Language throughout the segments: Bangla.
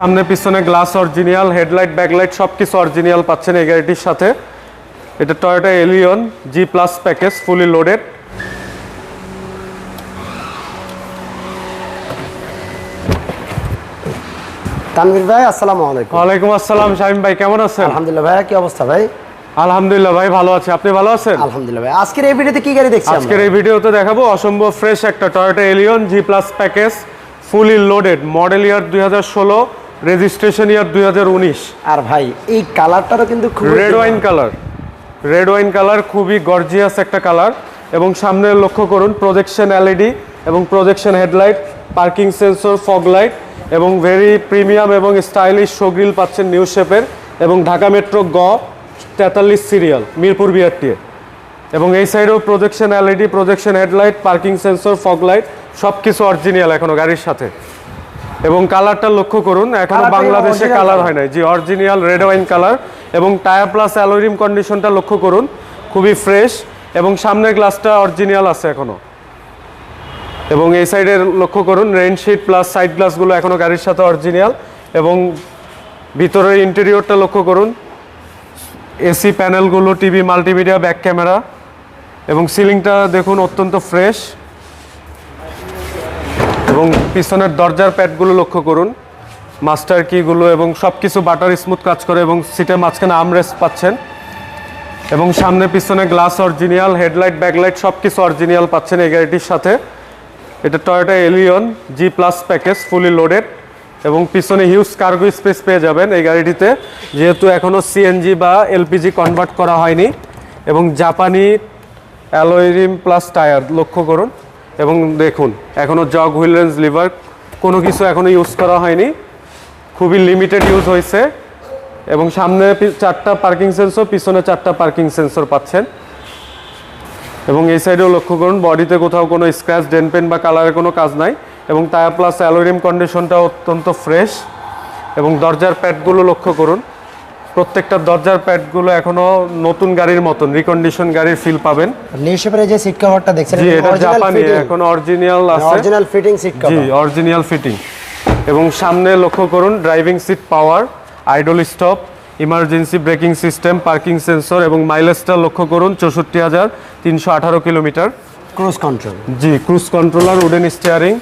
সামনে পিছনে গ্লাস অরিজিনাল হেডলাইট ব্যাকলাইট সব কিছু অরিজিনাল পাচ্ছেন এই গাড়িটির সাথে। এটা Toyota Allion G plus package fully loaded Tanvir ভাই আসসালামু আলাইকুম। ওয়ালাইকুম আসসালাম শাহিম ভাই কেমন আছেন? আলহামদুলিল্লাহ ভাই কি অবস্থা ভাই? আলহামদুলিল্লাহ ভাই ভালো আছি। আপনি ভালো আছেন? আলহামদুলিল্লাহ ভাই। আজকের এই ভিডিওতে কি গাড়ি দেখছি আজকের এই ভিডিওতে দেখাবো অসম্ভব ফ্রেশ একটা Toyota Allion G plus package fully loaded model year দুই হাজার ষোলো। রেজিস্ট্রেশন ইয়ার দুই হাজার উনিশ। আর ভাই এই কালারটারও কিন্তু খুব red wine colour red wine colour খুবই গর্জিয়াস একটা কালার এবং সামনে লক্ষ্য করুন প্রজেকশন এলইডি এবং projection headlight parking sensor fog light এবং ভেরি প্রিমিয়াম এবং স্টাইলিশ শোগ্রিল পাচ্ছেন নিউ শেপের এবং ঢাকা মেট্রো গ তেতাল্লিশ সিরিয়াল মিরপুর বিআরটিএ এবং এই সাইডেও projection LED projection headlight parking sensor fog light সব কিছু অরিজিনাল এখনও গাড়ির সাথে। এবং কালারটা লক্ষ্য করুন এখনও বাংলাদেশে কালার হয় নাই। জি অরিজিনাল রেড ওয়াইন কালার এবং টায়ার প্লাস অ্যালোরিম কন্ডিশনটা লক্ষ্য করুন খুবই ফ্রেশ এবং সামনের গ্লাসটা অরিজিনাল আছে এখনও। এবং এই সাইডের লক্ষ্য করুন রেইনশিট প্লাস সাইড গ্লাসগুলো এখনও গাড়ির সাথে অরিজিনাল এবং ভিতরের ইন্টেরিয়রটা লক্ষ্য করুন। এসি প্যানেলগুলো টিভি মাল্টিমিডিয়া ব্যাক ক্যামেরা এবং সিলিংটা দেখুন অত্যন্ত ফ্রেশ এবং পিছনের দরজার প্যাডগুলো লক্ষ্য করুন। মাস্টার কিগুলো এবং সব কিছু বাটার স্মুথ কাজ করে এবং সিটের মাঝখানে আমরেস্ট পাচ্ছেন। এবং সামনে পিছনে গ্লাস অরিজিনাল, হেডলাইট, ব্যাকলাইট সব কিছু অরিজিনাল পাচ্ছেন এই গাড়িটির সাথে। এটা Toyota Allion G plus package fully loaded এবং পিছনে হিউজ কার্গো স্পেস পেয়ে যাবেন এই গাড়িটিতে। যেহেতু এখনও সিএনজি বা এলপিজি কনভার্ট করা হয়নি এবং জাপানি অ্যালোয়রিম প্লাস টায়ার লক্ষ্য করুন। এবং দেখুন এখনও জগ হুইল রেঞ্জ লিভার, কোনো কিছু এখনও ইউজ করা হয়নি। খুবই লিমিটেড ইউজ হয়েছে। এবং সামনে চারটা পার্কিং সেন্সর পিছনে চারটা পার্কিং সেন্সর পাচ্ছেন। এবং এই সাইডেও লক্ষ্য করুন বডিতে কোথাও কোনো স্ক্র্যাচ ডেন পেন বা কালারের কোনো কাজ নাই। এবং টায়ার প্লাস অ্যালোরিম কন্ডিশনটা অত্যন্ত ফ্রেশ এবং দরজার প্যাডগুলো লক্ষ্য করুন প্রত্যেকটা দরজার প্যাডগুলো এখনও নতুন গাড়ির মতন রিকন্ডিশন গাড়ির ফিল পাবেন। নিউ শেপের যে সিট কভারটা দেখছেন জি এটা জাপানি এখন অরিজিনাল আছে। অরিজিনাল ফিটিং সিট জি অরিজিনাল ফিটিং এবং সামনে লক্ষ্য করুন driving seat power idle stop emergency braking system parking sensor এবং মাইলেজটা লক্ষ্য করুন চৌষট্টি হাজার তিনশো আঠারো কিলোমিটার। ক্রুজ কন্ট্রোল জি ক্রুজ কন্ট্রোলার উডেন স্টিয়ারিং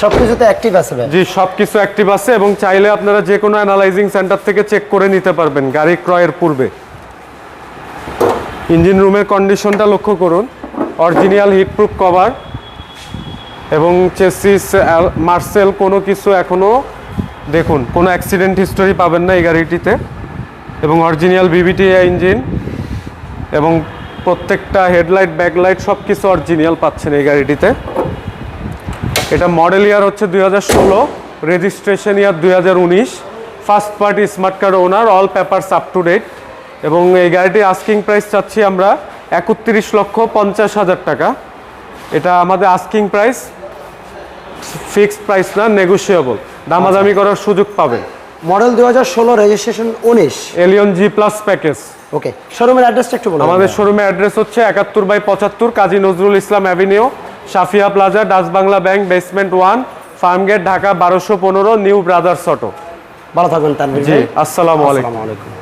সবকিছুতে অ্যাক্টিভ আছে জি সব কিছু অ্যাক্টিভ আছে এবং চাইলে আপনারা যে কোনো অ্যানালাইজিং সেন্টার থেকে চেক করে নিতে পারবেন গাড়ি ক্রয়ের পূর্বে। ইঞ্জিন রুমের কন্ডিশনটা লক্ষ্য করুন। অরিজিনাল হিটপ্রুফ কভার এবং চেসিস মার্সেল কোনো কিছু এখনও দেখুন, কোনো অ্যাক্সিডেন্ট হিস্টোরি পাবেন না এই গাড়িটিতে। এবং অরিজিনাল বিবিটিআই ইঞ্জিন এবং প্রত্যেকটা হেডলাইট ব্যাকলাইট সব কিছু অরিজিনাল পাচ্ছেন এই গাড়িটিতে। এটা মডেল ইয়ার হচ্ছে দুই হাজার ষোলো রেজিস্ট্রেশন ইয়ার দুই হাজার উনিশ first party smart card owner all papers up to date এবং এই গাড়িটি আস্কিং প্রাইস চাচ্ছি আমরা একত্রিশ লক্ষ পঞ্চাশ হাজার টাকা। এটা আমাদের আস্কিং প্রাইস ফিক্সড প্রাইস না নেগোসিয়েবল দামাদামি করার সুযোগ পাবেন। মডেল দু হাজার ষোলো রেজিস্ট্রেশন উনিশ। Allion G plus package okay শোরুমের অ্যাড্রেসটা একটু বলুন আমাদের শোরুমের অ্যাড্রেস হচ্ছে একাত্তর বাই পঁচাত্তর Kazi Nazrul Islam avenue Safia plaza Dutch Bangla bank basement one Farmgate Dhaka বারোশো পনেরো নিউ ব্রাদার্স অটো। ভালো থাকবেন তানভীর জি আসসালামু আলাইকুম।